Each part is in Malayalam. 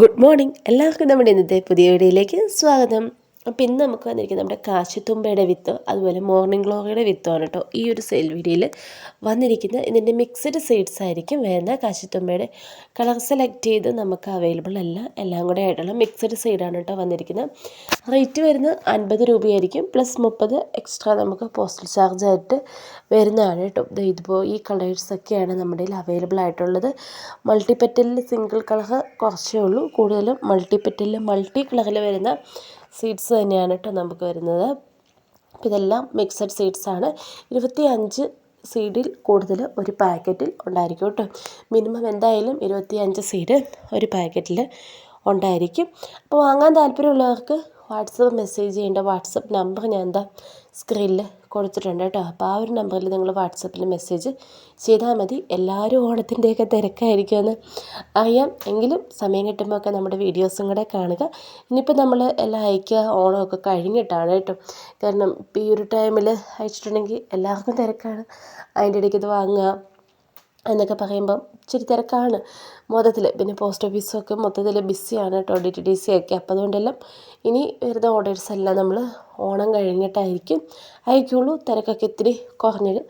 Good morning. എല്ലാവർക്കും നമ്മുടെ ഇന്നത്തെ പുതിയ വീഡിയോയിലേക്ക് സ്വാഗതം. അപ്പോൾ ഇന്ന് നമുക്ക് വന്നിരിക്കുന്നത് നമ്മുടെ കാശിത്തുമ്പയുടെ വിത്ത് അതുപോലെ മോർണിംഗ് ഗ്ലോറിയുടെ വിത്തുമാണ് കേട്ടോ. ഈ ഒരു സെയിൽ വീഡിയോയിൽ വന്നിരിക്കുന്നത്. ഇതിന്റെ മിക്സഡ് സീഡ്സ് ആയിരിക്കും. വരുന്ന കാശിത്തുമ്പയുടെ കളർ സെലക്ട് ചെയ്ത് നമുക്ക് അവൈലബിൾ അല്ല. എല്ലാം കൂടെ ആയിട്ടുള്ള മിക്സഡ് സീഡാണ് കേട്ടോ വന്നിരിക്കുന്നത്. റേറ്റ് വരുന്നത് അൻപത് രൂപയായിരിക്കും. പ്ലസ് മുപ്പത് എക്സ്ട്രാ നമുക്ക് പോസ്റ്റൽ ചാർജ് ആയിട്ട് വരുന്നതാണ് കേട്ടോ. ഇതിപ്പോൾ ഈ കളേഴ്സൊക്കെയാണ് നമ്മുടെ അവൈലബിൾ ആയിട്ടുള്ളത്. മൾട്ടിപ്പറ്റലിൽ സിംഗിൾ കളർ കുറച്ചേ ഉള്ളൂ. കൂടുതലും മൾട്ടിപ്പറ്റലിൽ മൾട്ടി കളറിൽ വരുന്ന സീഡ്സ് തന്നെയാണ് കേട്ടോ നമുക്ക് വരുന്നത്. അപ്പോൾ ഇതെല്ലാം മിക്സഡ് സീഡ്സ് ആണ്. ഇരുപത്തി അഞ്ച് സീഡിൽ കൂടുതൽ ഒരു പാക്കറ്റിൽ ഉണ്ടായിരിക്കും കേട്ടോ മിനിമം എന്തായാലും ഇരുപത്തി അഞ്ച് സീഡ് ഒരു പാക്കറ്റിൽ ഉണ്ടായിരിക്കും. അപ്പോൾ വാങ്ങാൻ താല്പര്യമുള്ളവർക്ക് വാട്സപ്പ് മെസ്സേജ് ചെയ്യേണ്ട വാട്സപ്പ് നമ്പർ ഞാൻ എന്താ സ്ക്രീനിൽ കൊടുത്തിട്ടുണ്ട് കേട്ടോ. അപ്പോൾ ആ ഒരു നമ്പറിൽ നിങ്ങൾ വാട്സപ്പിൽ മെസ്സേജ് ചെയ്താൽ മതി. എല്ലാവരും ഓണത്തിന്റെയൊക്കെ തിരക്കായിരിക്കുമെന്ന് അറിയാം. എങ്കിലും സമയം കിട്ടുമ്പോൾ ഒക്കെ നമ്മുടെ വീഡിയോസും കൂടെ കാണുക. ഇനിയിപ്പോൾ നമ്മൾ എല്ലാം അയക്കുക ഓണമൊക്കെ കഴിഞ്ഞിട്ടാണ് കേട്ടോ. കാരണം ഇപ്പോൾ ഈ ഒരു ടൈമിൽ അയച്ചിട്ടുണ്ടെങ്കിൽ എല്ലാവർക്കും തിരക്കാണ്. അതിന്റെ ഇടയ്ക്ക് ഇത് വാങ്ങുക. എന്നൊക്കെ പറയുമ്പം ഇച്ചിരി തിരക്കാണ്. മൊത്തത്തിൽ പിന്നെ പോസ്റ്റ് ഓഫീസൊക്കെ മൊത്തത്തിൽ ബിസിയാണ് കേട്ടോ ഡി ടി ഡി സി ഒക്കെ. അപ്പോൾ അതുകൊണ്ടെല്ലാം ഇനി വരുന്ന ഓർഡേഴ്സ് എല്ലാം നമ്മൾ ഓണം കഴിഞ്ഞിട്ടായിരിക്കും അയക്കുള്ളൂ തിരക്കൊക്കെ ഇത്തിരി കുറഞ്ഞത്.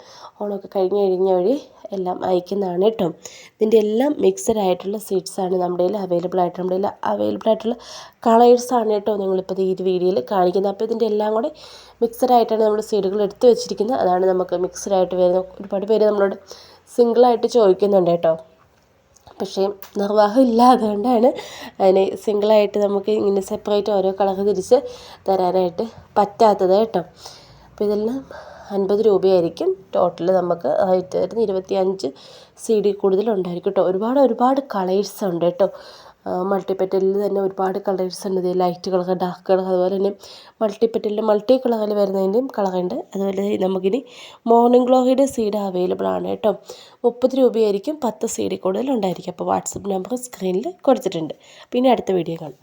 ഓണമൊക്കെ കഴിഞ്ഞ് കഴിഞ്ഞ വഴി എല്ലാം അയക്കുന്നതാണ് കേട്ടോ ഇതിന്റെ എല്ലാം മിക്സഡ് ആയിട്ടുള്ള സീഡ്സാണ് നമ്മുടെ കയ്യിൽ അവൈലബിൾ ആയിട്ട് നമ്മുടെ കയ്യിൽ അവൈലബിൾ ആയിട്ടുള്ള കളേഴ്സാണ് കേട്ടോ നിങ്ങളിപ്പോൾ ഈ വീഡിയോയിൽ കാണിക്കുന്നത്. അപ്പോൾ ഇതിന്റെ എല്ലാം കൂടെ മിക്സഡ് ആയിട്ടാണ് നമ്മൾ സീഡുകൾ എടുത്തു വെച്ചിരിക്കുന്നത്. അതാണ് നമുക്ക് മിക്സഡ് ആയിട്ട് വരുന്ന ഒരുപാട് പേര് നമ്മളോട് സിംഗിളായിട്ട് ചോദിക്കുന്നുണ്ട് കേട്ടോ. പക്ഷേ നിർവാഹം ഇല്ലാതുകൊണ്ടാണ് അതിന് സിംഗിളായിട്ട് നമുക്ക് ഇങ്ങനെ സെപ്പറേറ്റ് ഓരോ കളർ തിരിച്ച് തരാനായിട്ട് പറ്റാത്തത് കേട്ടോ. അപ്പോൾ ഇതെല്ലാം അൻപത് രൂപയായിരിക്കും. ടോട്ടൽ നമുക്ക് ആയിട്ട് വരുന്ന ഇരുപത്തി അഞ്ച് സി ഡി കൂടുതലുണ്ടായിരിക്കും കേട്ടോ. ഒരുപാട് ഒരുപാട് കളേഴ്സ് ഉണ്ട് കേട്ടോ. മൾട്ടിപ്പറ്റലിൽ തന്നെ ഒരുപാട് കളേഴ്സ് ഉണ്ട്. ലൈറ്റ് കളർ ഡാർക്ക് കളർ അതുപോലെ തന്നെ മൾട്ടിപ്പറ്റലിൽ മൾട്ടി കളറിൽ വരുന്നതിന്റെയും കളറുണ്ട് അതുപോലെ നമുക്കിനി മോർണിംഗ് ഗ്ലോറിയുടെ സീഡ് അവൈലബിൾ ആണ് കേട്ടോ. മുപ്പത് രൂപയായിരിക്കും പത്ത് സീഡിൽ കൂടുതൽ ഉണ്ടായിരിക്കും. അപ്പോൾ വാട്സപ്പ് നമ്പർ സ്ക്രീനിൽ കൊടുത്തിട്ടുണ്ട്. പിന്നെ അടുത്ത വീഡിയോ കാണാം.